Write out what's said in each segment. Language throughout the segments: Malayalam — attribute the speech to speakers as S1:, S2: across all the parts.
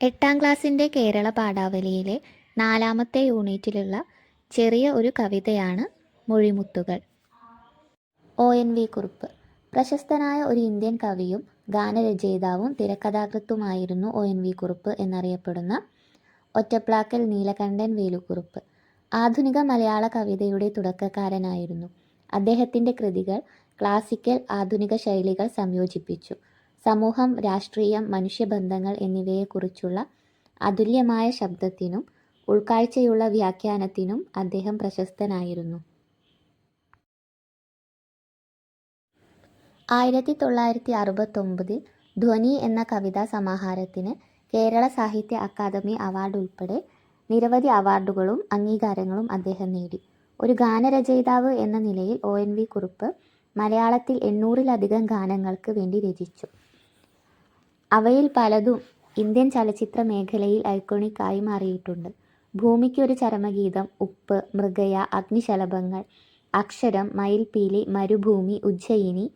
S1: എട്ടാം ക്ലാസ്സിന്റെ കേരള പാഠാവലിയിലെ നാലാമത്തെ യൂണിറ്റിലുള്ള ചെറിയ ഒരു കവിതയാണ് മൊഴിമുത്തുകൾ. ഒ. എൻ. വി. കുറുപ്പ്. പ്രശസ്തനായ ഒരു ഇന്ത്യൻ കവിയും ഗാനരചയിതാവും തിരക്കഥാകൃത്തുമായിരുന്നു ഒ. എൻ. വി. കുറുപ്പ് എന്നറിയപ്പെടുന്ന ഒറ്റപ്ലാക്കൽ നീലകണ്ഠൻ വേലുക്കുറുപ്പ് ആധുനിക മലയാള കവിതയുടെ തുടക്കക്കാരനായിരുന്നു. അദ്ദേഹത്തിന്റെ കൃതികൾ ക്ലാസിക്കൽ ആധുനിക ശൈലികൾ സംയോജിപ്പിച്ചു. സമൂഹം രാഷ്ട്രീയം മനുഷ്യബന്ധങ്ങൾ എന്നിവയെക്കുറിച്ചുള്ള അതുല്യമായ ശബ്ദത്തിനും ഉൾക്കാഴ്ചയുള്ള വ്യാഖ്യാനത്തിനും അദ്ദേഹം പ്രശസ്തനായിരുന്നു. ആയിരത്തി തൊള്ളായിരത്തി അറുപത്തൊമ്പതിൽ ധ്വനി എന്ന കവിതാ സമാഹാരത്തിന് കേരള സാഹിത്യ അക്കാദമി അവാർഡ് ഉൾപ്പെടെ നിരവധി അവാർഡുകളും അംഗീകാരങ്ങളും അദ്ദേഹം നേടി. ഒരു ഗാനരചയിതാവ് എന്ന നിലയിൽ ഒ എൻ വി കുറുപ്പ് മലയാളത്തിൽ എണ്ണൂറിലധികം ഗാനങ്ങൾക്ക് വേണ്ടി രചിച്ചു. അവയിൽ പലതും ഇന്ത്യൻ ചലച്ചിത്ര മേഖലയിൽ ഐക്കോണിക് ആയി മാറിയിട്ടുണ്ട്. ഭൂമിക്കൊരു ചരമഗീതം ഉപ്പ് മൃഗയ അഗ്നിശലഭങ്ങൾ അക്ഷരം മയിൽപീലി മരുഭൂമി ഉജ്ജയിനി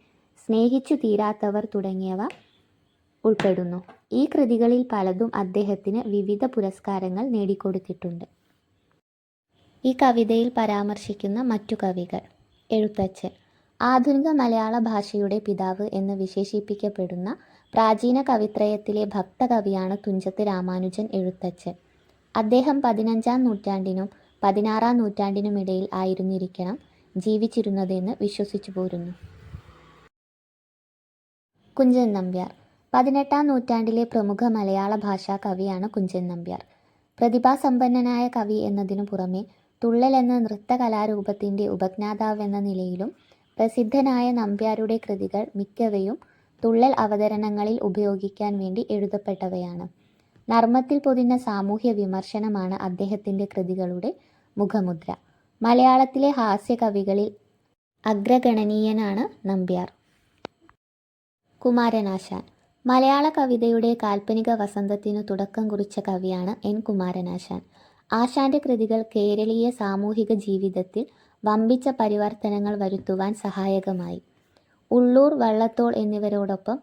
S1: സ്നേഹിച്ചു തീരാത്തവർ തുടങ്ങിയവ ഉൾപ്പെടുന്നു. ഈ കൃതികളിൽ പലതും അദ്ദേഹത്തിന് വിവിധ പുരസ്കാരങ്ങൾ നേടിക്കൊടുത്തിട്ടുണ്ട്. ഈ കവിതയിൽ പരാമർശിക്കുന്ന മറ്റു കവികൾ. എഴുത്തച്ഛൻ. ആധുനിക മലയാള ഭാഷയുടെ പിതാവ് എന്ന് വിശേഷിപ്പിക്കപ്പെടുന്ന പ്രാചീന കവിത്രയത്തിലെ ഭക്തകവിയാണ് തുഞ്ചത്ത് രാമാനുജൻ എഴുത്തച്ഛൻ. അദ്ദേഹം പതിനഞ്ചാം നൂറ്റാണ്ടിനും പതിനാറാം നൂറ്റാണ്ടിനുമിടയിൽ ആയിരുന്നിരിക്കണം ജീവിച്ചിരുന്നതെന്ന് വിശ്വസിച്ചു പോരുന്നു. കുഞ്ചൻ നമ്പ്യാർ. പതിനെട്ടാം നൂറ്റാണ്ടിലെ പ്രമുഖ മലയാള ഭാഷാ കവിയാണ് കുഞ്ചൻ നമ്പ്യാർ. പ്രതിഭാസമ്പന്നനായ കവി എന്നതിനു പുറമെ തുള്ളൽ എന്ന നൃത്തകലാരൂപത്തിന്റെ ഉപജ്ഞാതാവെന്ന നിലയിലും പ്രസിദ്ധനായ നമ്പ്യാരുടെ കൃതികൾ മിക്കവയും തുള്ളൽ അവതരണങ്ങളിൽ ഉപയോഗിക്കാൻ വേണ്ടി എഴുതപ്പെട്ടവയാണ്. നർമ്മത്തിൽ പൊതിഞ്ഞ സാമൂഹ്യ വിമർശനമാണ് അദ്ദേഹത്തിന്റെ കൃതികളുടെ മുഖമുദ്ര. മലയാളത്തിലെ ഹാസ്യ കവികളിൽ അഗ്രഗണനീയനാണ് നമ്പ്യാർ. കുമാരനാശാൻ. മലയാള കവിതയുടെ കാൽപ്പനിക വസന്തത്തിനു തുടക്കം കുറിച്ച കവിയാണ് എൻ. കുമാരനാശാൻ. ആശാന്റെ കൃതികൾ കേരളീയ സാമൂഹിക ജീവിതത്തിൽ വമ്പിച്ച പരിവർത്തനങ്ങൾ വരുത്തുവാൻ സഹായകമായി. ഉള്ളൂർ വള്ളത്തോൾ എന്നിവരോടൊപ്പം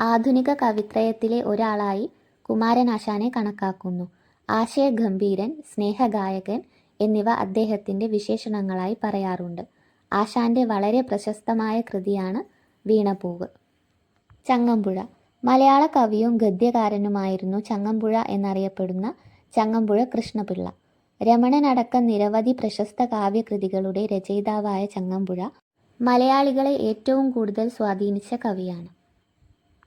S1: ആധുനിക കവിത്രയത്തിലെ ഒരാളായി കുമാരനാശാനെ കണക്കാക്കുന്നു. ആശയഗംഭീരൻ സ്നേഹഗായകൻ എന്നിവ അദ്ദേഹത്തിന്റെ വിശേഷണങ്ങളായി പറയാറുണ്ട്. ആശാന്റെ വളരെ പ്രശസ്തമായ കൃതിയാണ് വീണപൂവ്. ചങ്ങമ്പുഴ. മലയാള കവിയും ഗദ്യകാരനുമായിരുന്നു ചങ്ങമ്പുഴ എന്നറിയപ്പെടുന്ന ചങ്ങമ്പുഴ കൃഷ്ണപിള്ള. രമണനടക്കം നിരവധി പ്രശസ്ത കാവ്യകൃതികളുടെ രചയിതാവായ ചങ്ങമ്പുഴ മലയാളികളെ ഏറ്റവും കൂടുതൽ സ്വാധീനിച്ച കവിയാണ്.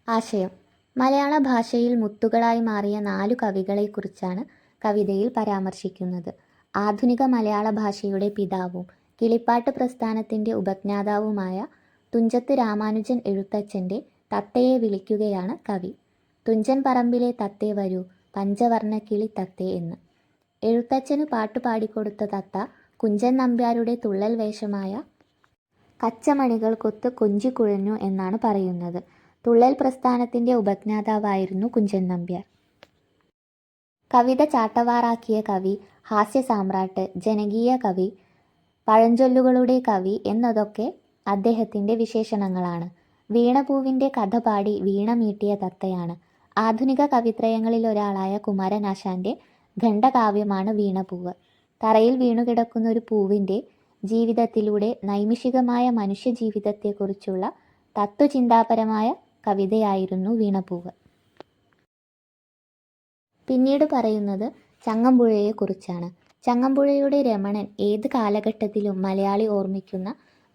S1: ആശയം. മലയാള ഭാഷയിൽ മുത്തുകളായി മാറിയ നാലു കവികളെക്കുറിച്ചാണ് കവിതയിൽ പരാമർശിക്കുന്നത്. ആധുനിക മലയാള ഭാഷയുടെ പിതാവും കിളിപ്പാട്ട് പ്രസ്ഥാനത്തിന്റെ ഉപജ്ഞാതാവുമായ തുഞ്ചത്ത് രാമാനുജൻ എഴുത്തച്ഛന്റെ തത്തയെ വിളിക്കുകയാണ് കവി. തുഞ്ചൻ പറമ്പിലെ തത്തേ വരൂ പഞ്ചവർണ കിളി തത്തേ എന്ന്. എഴുത്തച്ഛന് പാട്ട് പാടിക്കൊടുത്ത തത്ത കുഞ്ചൻ നമ്പ്യാരുടെ തുള്ളൽ വേഷമായ കച്ചമണികൾ കൊത്ത് കൊഞ്ചിക്കുഴഞ്ഞു എന്നാണ് പറയുന്നത്. തുള്ളൽ പ്രസ്ഥാനത്തിന്റെ ഉപജ്ഞാതാവായിരുന്നു കുഞ്ചൻ നമ്പ്യാർ. കവിത ചാട്ടവാറാക്കിയ കവി ഹാസ്യ സാമ്രാട്ട് ജനകീയ കവി പഴഞ്ചൊല്ലുകളുടെ കവി എന്നതൊക്കെ അദ്ദേഹത്തിന്റെ വിശേഷണങ്ങളാണ്. വീണപൂവിന്റെ കഥ പാടി വീണ മീട്ടിയ തത്തയാണ്. ആധുനിക കവിത്രയങ്ങളിൽ ഒരാളായ കുമാരനാശാന്റെ ഖണ്ഡകാവ്യമാണ് വീണപൂവ്. തറയിൽ വീണുകിടക്കുന്ന ഒരു പൂവിന്റെ ജീവിതത്തിലൂടെ നൈമിഷികമായ മനുഷ്യജീവിതത്തെക്കുറിച്ചുള്ള തത്വചിന്താപരമായ കവിതയായിരുന്നു വീണപൂവ്. പിന്നീട് പറയുന്നത് ചങ്ങമ്പുഴയെക്കുറിച്ചാണ്. ചങ്ങമ്പുഴയുടെ രമണൻ ഏത് കാലഘട്ടത്തിലും മലയാളി ഓർമ്മിക്കുന്ന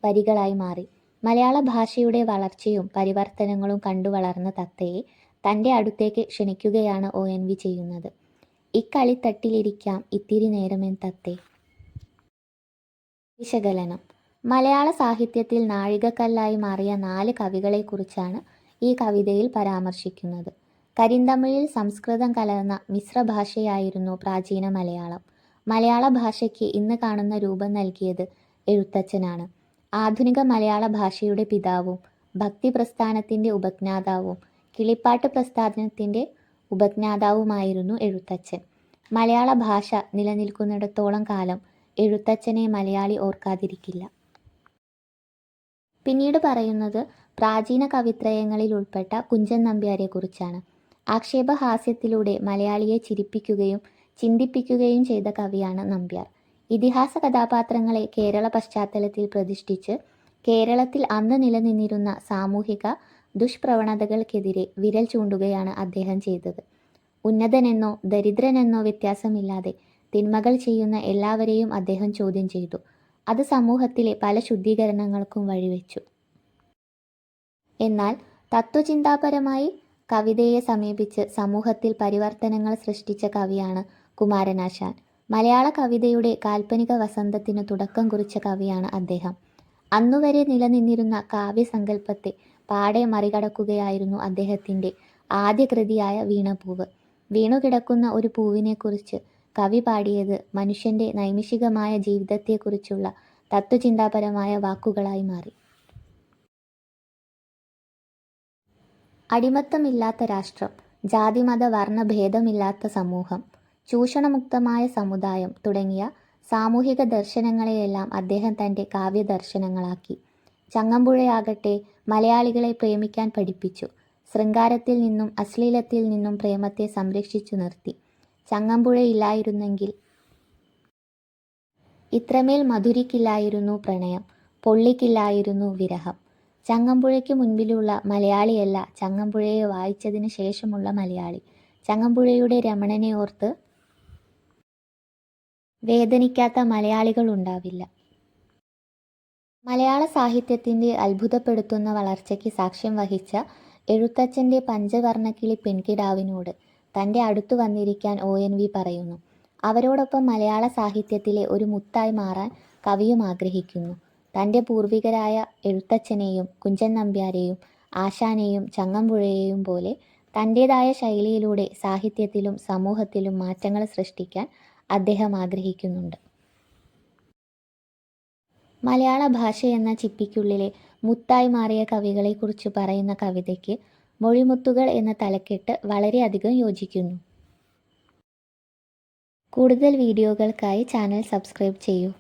S1: വരികളായി മാറി. മലയാള ഭാഷയുടെ വളർച്ചയും പരിവർത്തനങ്ങളും കണ്ടു വളർന്ന തത്തയെ തന്റെ അടുത്തേക്ക് ക്ഷണിക്കുകയാണ് ഒ എൻ വി ചെയ്യുന്നത്. ഇക്കളിത്തട്ടിലിരിക്കാം ഇത്തിരി നേരമെൻ തത്തേ. വിശകലനം. മലയാള സാഹിത്യത്തിൽ നാഴികക്കല്ലായി മാറിയ നാല് കവികളെക്കുറിച്ചാണ് ഈ കവിതയിൽ പരാമർശിക്കുന്നത്. കരിന്തമിഴിൽ സംസ്കൃതം കലർന്ന മിശ്രഭാഷയായിരുന്നു പ്രാചീന മലയാളം. മലയാള ഭാഷയ്ക്ക് ഇന്ന് കാണുന്ന രൂപം നൽകിയത് എഴുത്തച്ഛനാണ്. ആധുനിക മലയാള ഭാഷയുടെ പിതാവും ഭക്തി പ്രസ്ഥാനത്തിന്റെ ഉപജ്ഞാതാവും കിളിപ്പാട്ട് പ്രസ്ഥാനത്തിന്റെ ഉപജ്ഞാതാവുമായിരുന്നു എഴുത്തച്ഛൻ. മലയാള ഭാഷ നിലനിൽക്കുന്നിടത്തോളം കാലം എഴുത്തച്ഛനെ മലയാളി ഓർക്കാതിരിക്കില്ല. പിന്നീട് പറയുന്നത് പ്രാചീന കവിത്രയങ്ങളിൽ ഉൾപ്പെട്ട കുഞ്ചൻ നമ്പ്യാരെക്കുറിച്ചാണ് ആക്ഷേപഹാസ്യത്തിലൂടെ മലയാളിയെ ചിരിപ്പിക്കുകയും ചിന്തിപ്പിക്കുകയും ചെയ്ത കവിയാണ് നമ്പ്യാർ. ഇതിഹാസ കഥാപാത്രങ്ങളെ കേരള പശ്ചാത്തലത്തിൽ പ്രതിഷ്ഠിച്ച് കേരളത്തിൽ അന്ന് നിലനിന്നിരുന്ന സാമൂഹിക ദുഷ്പ്രവണതകൾക്കെതിരെ വിരൽ ചൂണ്ടുകയാണ് അദ്ദേഹം ചെയ്തത്. ഉന്നതനെന്നോ ദരിദ്രനെന്നോ വ്യത്യാസമില്ലാതെ തിന്മകൾ ചെയ്യുന്ന എല്ലാവരെയും അദ്ദേഹം ചോദ്യം ചെയ്തു. അത് സമൂഹത്തിലെ പല ശുദ്ധീകരണങ്ങൾക്കും വഴിവെച്ചു. എന്നാൽ തത്വചിന്താപരമായി കവിതയെ സമീപിച്ച് സമൂഹത്തിൽ പരിവർത്തനങ്ങൾ സൃഷ്ടിച്ച കവിയാണ് കുമാരനാശാൻ. മലയാള കവിതയുടെ കാൽപ്പനിക വസന്തത്തിന് തുടക്കം കുറിച്ച കവിയാണ് അദ്ദേഹം. അന്നുവരെ നിലനിന്നിരുന്ന കാവ്യസങ്കല്പത്തെ പാടെ മറികടക്കുകയായിരുന്നു അദ്ദേഹത്തിന്റെ ആദ്യ കൃതിയായ വീണപൂവ്. വീണുകിടക്കുന്ന ഒരു പൂവിനെക്കുറിച്ച് കവി പാടിയത് മനുഷ്യന്റെ നൈമിഷികമായ ജീവിതത്തെക്കുറിച്ചുള്ള തത്വചിന്താപരമായ വാക്കുകളായി മാറി. അടിമത്തമില്ലാത്ത രാഷ്ട്രം ജാതിമത വർണഭേദമില്ലാത്ത സമൂഹം ചൂഷണമുക്തമായ സമുദായം തുടങ്ങിയ സാമൂഹിക ദർശനങ്ങളെയെല്ലാം അദ്ദേഹം തന്റെ കാവ്യദർശനങ്ങളാക്കി. ചങ്ങമ്പുഴയാകട്ടെ മലയാളികളെ പ്രേമിക്കാൻ പഠിപ്പിച്ചു ശൃംഗാരത്തിൽ നിന്നും അശ്ലീലത്തിൽ നിന്നും പ്രേമത്തെ സംരക്ഷിച്ചു നിർത്തി. ചങ്ങമ്പുഴയില്ലായിരുന്നെങ്കിൽ. ഇത്രമേൽ മധുരിക്കില്ലായിരുന്നു പ്രണയം പൊള്ളിക്കില്ലായിരുന്നു വിരഹം. ചങ്ങമ്പുഴയ്ക്ക് മുൻപിലുള്ള മലയാളിയല്ല ചങ്ങമ്പുഴയെ വായിച്ചതിന് ശേഷമുള്ള മലയാളി. ചങ്ങമ്പുഴയുടെ രമണനെ ഓർത്ത് വേദനിക്കാത്ത മലയാളികൾ ഉണ്ടാവില്ല. മലയാള സാഹിത്യത്തിന്റെ അത്ഭുതപ്പെടുത്തുന്ന വളർച്ചയ്ക്ക് സാക്ഷ്യം വഹിച്ച എഴുത്തച്ഛന്റെ പഞ്ചവർണക്കിളി പെൺകിടാവിനോട് തന്റെ അടുത്തു വന്നിരിക്കാൻ ഒ. എൻ. വി. പറയുന്നു. അവരോടൊപ്പം മലയാള സാഹിത്യത്തിലെ ഒരു മുത്തായി മാറാൻ കവിയും ആഗ്രഹിക്കുന്നു. തന്റെ പൂർവികരായ എഴുത്തച്ഛനെയും കുഞ്ചൻ നമ്പ്യാരെയും ആശാനെയും ചങ്ങമ്പുഴയെയും പോലെ തന്റേതായ ശൈലിയിലൂടെ സാഹിത്യത്തിലും സമൂഹത്തിലും മാറ്റങ്ങൾ സൃഷ്ടിക്കാൻ അദ്ദേഹം ആഗ്രഹിക്കുന്നുണ്ട്. മലയാള ഭാഷ എന്ന ചിപ്പിക്കുള്ളിലെ മുത്തായി മാറിയ കവികളെക്കുറിച്ച് പറയുന്ന കവിതയ്ക്ക് മൊഴിമുത്തുകൾ എന്ന തലക്കെട്ട് വളരെയധികം യോജിക്കുന്നു. കൂടുതൽ വീഡിയോകൾക്കായി ചാനൽ സബ്സ്ക്രൈബ് ചെയ്യൂ.